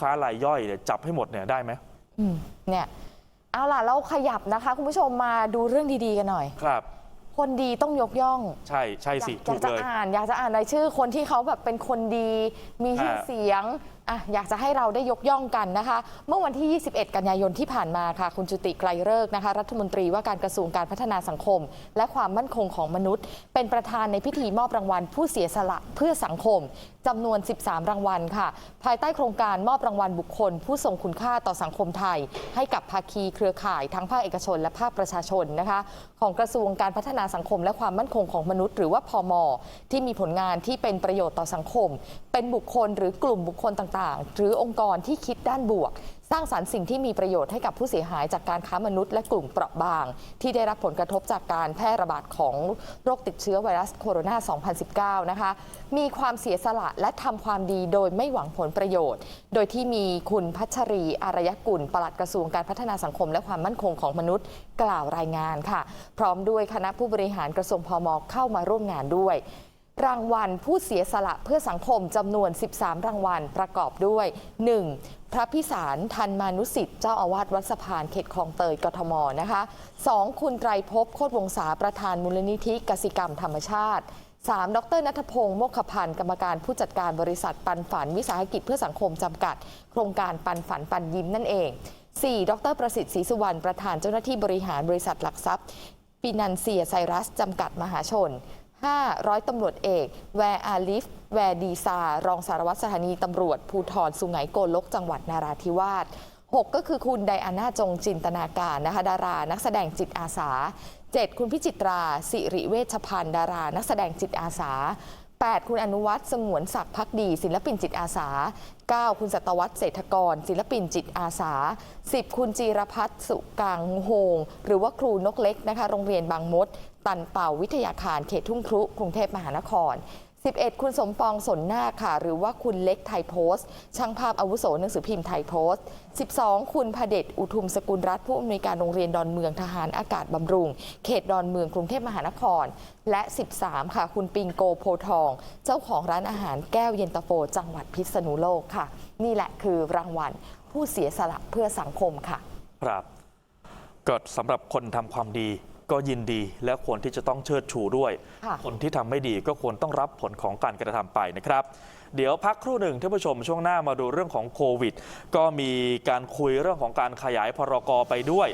ค้ารายย่อยเนี่ยจับให้หมดเนี่ยได้ไหมอืมเนี่ยเอาล่ะเราขยับนะคะ คุณผู้ชมมาดูเรื่องดีๆกันหน่อย ครับ คนดีต้องยกย่อง ใช่ใช่อยากสิอถูยากกจะเลย อ่านอยากจะอ่านรายชื่อคนที่เขาแบบเป็นคนดี มีชื่อฮะ เสียง อะอยากจะให้เราได้ยกย่องกันนะคะ เมื่อวันที่ 21 กันยายนที่ผ่านมาค่ะ คุณจุติไกรเลิกนะคะ รัฐมนตรีว่าการกระทรวงการพัฒนาสังคม และความมั่นคงของมนุษย์ เป็นประธานในพิธีมอบรางวัล ผู้เสียสละเพื่อสังคมจำนวน 13 รางวัลค่ะ ภายใต้โครงการมอบรางวัลบุคคล ผู้ทรงคุณค่าต่อสังคมไทย ให้กับภาคีเครือข่ายทั้งภาคเอกชน และภาคประชาชนนะคะ ของกระทรวงการพัฒนาสังคม และความมั่นคงของมนุษย์ หรือว่าพมที่มีผลงานที่เป็นประโยชน์ต่อสังคม เป็นบุคคลหรือกลุ่มบุคคลต่างๆ หรือองค์กรที่คิดด้านบวก สร้างสรรค์สิ่งที่มีประโยชน์ให้กับผู้เสียหายจากการค้ามนุษย์และกลุ่มเปราะบาง ที่ได้รับผลกระทบจากการแพร่ระบาดของโรคติดเชื้อไวรัสโคโรนา 2019 นะคะ มีความเสียสละและทำความดีโดยไม่หวังผลประโยชน์ โดยที่มีคุณพัชรี อารยกุลปลัดกระทรวงการพัฒนาสังคมและความมั่นคงของมนุษย์ กล่าวรายงานค่ะ พร้อมด้วยคณะผู้บริหารกระทรวงพมเข้ามาร่วมงานด้วย รางวัลผู้เสียสละเพื่อสังคมจำนวน 13 รางวัลประกอบด้วย 1. พระพิสารทันมานุสิทธิ์เจ้าอาวาสวัดสะพานเขตคลองเตยกทมนะคะ 2. คุณไตรภพโคตรวงศาประธานมูลนิธิกสิกรรมธรรมชาติ 3. ดรนัทพงศ์โมกขพันธ์กรรมการผู้จัดการบริษัทปันฝันวิสาหกิจเพื่อสังคมจำกัด โครงการปันฝันปันยิ้มนั่นเอง 4. ดรประสิทธิ์ศรีสุวรรณประธานเจ้าหน้าที่บริหารบริษัทหลักทรัพย์ปินันเซียไซรัสจำกัดมหาชน 5. ร้อยตำรวจเอก แวร์อาลิฟ แวร์ดีซา รองสารวัตรสถานีตำรวจ ภูธรสุไหงโกลก จังหวัดนาราธิวาส 6 ก็คือคุณไดอาน่าจงจินตนาการนะคะดารานักแสดงจิตอาสา 7 คุณพิจิตรา สิริเวชพันธ์ดารา นักแสดงจิตอาสา 8 คุณอนุวัฒน์สงวนศักดิ์พักดี ศิลปินจิตอาสา 9 คุณสัตวัตเศรษฐกร ศิลปินจิตอาสา 10 คุณจีรพัฒน์สุกังโฮง หรือว่าครูนกเล็กนะคะ โรงเรียนบางมด ตันเป่าวิทยาคารเขตทุ่งครุ กรุงเทพมหานคร 11 คุณสมปองสนนาคค่ะ หรือว่าคุณเล็กไทยโพสต์ ช่างภาพอาวุโสหนังสือพิมพ์ไทยโพสต์ 12 คุณพเดชอุทุมสกุลรัฐผู้อำนวยการโรงเรียนดอนเมืองทหารอากาศบำรุง เขตดอนเมืองกรุงเทพมหานคร และ 13 ค่ะ คุณปิงโกโพทอง เจ้าของร้านอาหารแก้วเย็นตาโฟ จังหวัดพิษณุโลกค่ะ นี่แหละคือรางวัลผู้เสียสละเพื่อสังคมค่ะ ครับก็สำหรับคนทำความดี ก็ยินดีและควรที่จะต้องเชิดชูด้วยค่ะคนที่ทำไม่ดีก็ควรต้องรับผลของการกระทำไปนะครับ เดี๋ยวพักครู่หนึ่งท่านผู้ชมช่วงหน้ามาดูเรื่องของโควิด ก็มีการคุยเรื่องของการขยายพรกไปด้วย